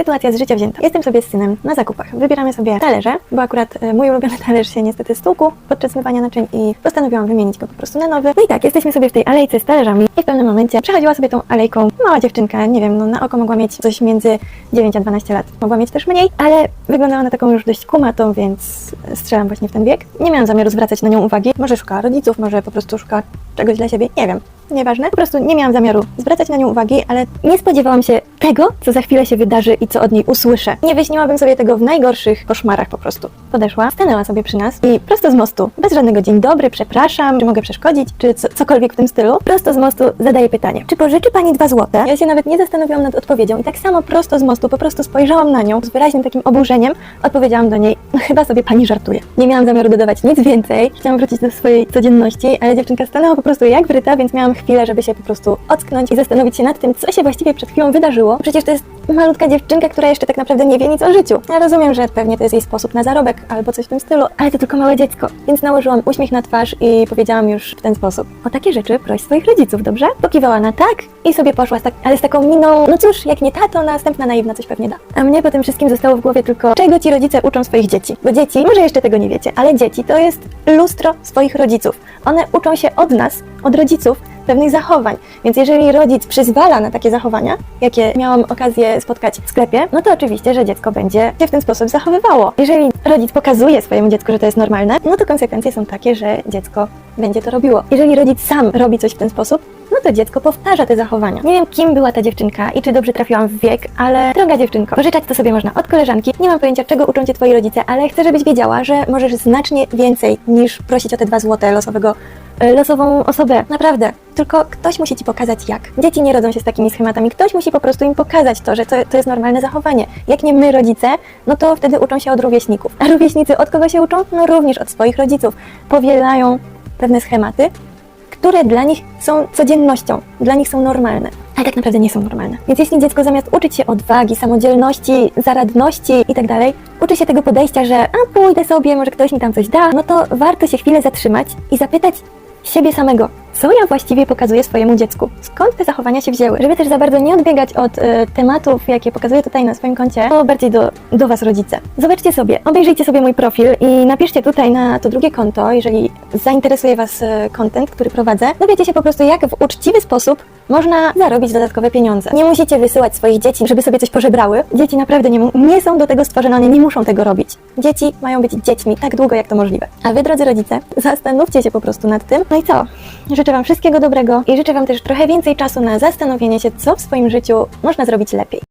Sytuacja z życia wzięta. Jestem sobie z synem na zakupach. Wybieramy sobie talerze, bo akurat e, mój ulubiony talerz się niestety stłukł podczas zmywania naczyń i postanowiłam wymienić go po prostu na nowy. No i tak, jesteśmy sobie w tej alejce z talerzami i w pewnym momencie przechodziła sobie tą alejką mała dziewczynka, nie wiem, no na oko mogła mieć coś między 9 a 12 lat. Mogła mieć też mniej, ale wyglądała na taką już dość kumatą, więc strzelam właśnie w ten wiek. Nie miałam zamiaru zwracać na nią uwagi. Może szuka rodziców, może po prostu szuka czegoś dla siebie, nie wiem. Nieważne. Po prostu nie miałam zamiaru zwracać na nią uwagi, ale nie spodziewałam się tego, co za chwilę się wydarzy i co od niej usłyszę. Nie wyśniłabym sobie tego w najgorszych koszmarach po prostu. Podeszła, stanęła sobie przy nas i prosto z mostu, bez żadnego dzień dobry, przepraszam, czy mogę przeszkodzić, czy co, cokolwiek w tym stylu, prosto z mostu zadaje pytanie, czy pożyczy pani dwa złote? Ja się nawet nie zastanowiłam nad odpowiedzią i tak samo prosto z mostu po prostu spojrzałam na nią z wyraźnym takim oburzeniem, odpowiedziałam do niej, no chyba sobie pani żartuje. Nie miałam zamiaru dodawać nic więcej, chciałam wrócić do swojej codzienności, ale dziewczynka stanęła po prostu jak wryta, więc miałam chwilę, żeby się po prostu ocknąć i zastanowić się nad tym, co się właściwie przed chwilą wydarzyło. Przecież to jest malutka dziewczynka, która jeszcze tak naprawdę nie wie nic o życiu. Ja rozumiem, że pewnie to jest jej sposób na zarobek albo coś w tym stylu, ale to tylko małe dziecko. Więc nałożyłam uśmiech na twarz i powiedziałam już w ten sposób. O takie rzeczy proś swoich rodziców, dobrze? Pokiwała na tak i sobie poszła, tak, ale z taką miną, no cóż, jak nie ta, to następna naiwna coś pewnie da. A mnie po tym wszystkim zostało w głowie tylko, czego ci rodzice uczą swoich dzieci. Bo dzieci, może jeszcze tego nie wiecie, ale dzieci to jest lustro swoich rodziców. One uczą się od nas, od rodziców, pewnych zachowań. Więc jeżeli rodzic przyzwala na takie zachowania, jakie miałam okazję spotkać w sklepie, no to oczywiście, że dziecko będzie się w ten sposób zachowywało. Jeżeli rodzic pokazuje swojemu dziecku, że to jest normalne, no to konsekwencje są takie, że dziecko będzie to robiło. Jeżeli rodzic sam robi coś w ten sposób, no to dziecko powtarza te zachowania. Nie wiem, kim była ta dziewczynka i czy dobrze trafiłam w wiek, ale droga dziewczynko, pożyczać to sobie można od koleżanki. Nie mam pojęcia, czego uczą cię twoi rodzice, ale chcę, żebyś wiedziała, że możesz znacznie więcej niż prosić o te dwa złote losowego losową osobę. Naprawdę. Tylko ktoś musi ci pokazać jak. Dzieci nie rodzą się z takimi schematami. Ktoś musi po prostu im pokazać to, że to, to jest normalne zachowanie. Jak nie my, rodzice, no to wtedy uczą się od rówieśników. A rówieśnicy od kogo się uczą? No również od swoich rodziców. Powielają pewne schematy, które dla nich są codziennością, dla nich są normalne, ale tak naprawdę nie są normalne. Więc jeśli dziecko zamiast uczyć się odwagi, samodzielności, zaradności itd., uczy się tego podejścia, że a pójdę sobie, może ktoś mi tam coś da, no to warto się chwilę zatrzymać i zapytać siebie samego, co ja właściwie pokazuję swojemu dziecku? Skąd te zachowania się wzięły? Żeby też za bardzo nie odbiegać od e, tematów, jakie pokazuję tutaj na swoim koncie, to bardziej do, do Was, rodzice. Zobaczcie sobie, obejrzyjcie sobie mój profil i napiszcie tutaj na to drugie konto, jeżeli zainteresuje Was e, content, który prowadzę. Dowiecie się po prostu, jak w uczciwy sposób można zarobić dodatkowe pieniądze. Nie musicie wysyłać swoich dzieci, żeby sobie coś pożebrały. Dzieci naprawdę nie, nie są do tego stworzone, one nie muszą tego robić. Dzieci mają być dziećmi tak długo, jak to możliwe. A Wy, drodzy rodzice, zastanówcie się po prostu nad tym. No i co? Życzę Wam wszystkiego dobrego i życzę Wam też trochę więcej czasu na zastanowienie się, co w swoim życiu można zrobić lepiej.